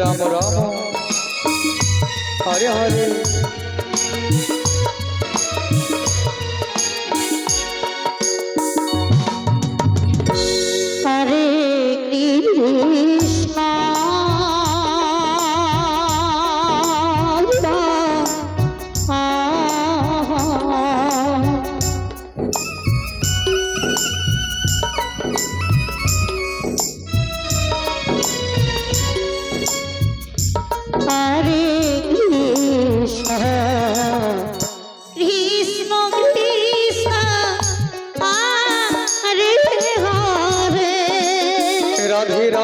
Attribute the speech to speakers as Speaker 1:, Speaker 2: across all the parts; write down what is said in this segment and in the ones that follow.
Speaker 1: Ram Ram. Hare Hare.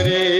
Speaker 2: Hare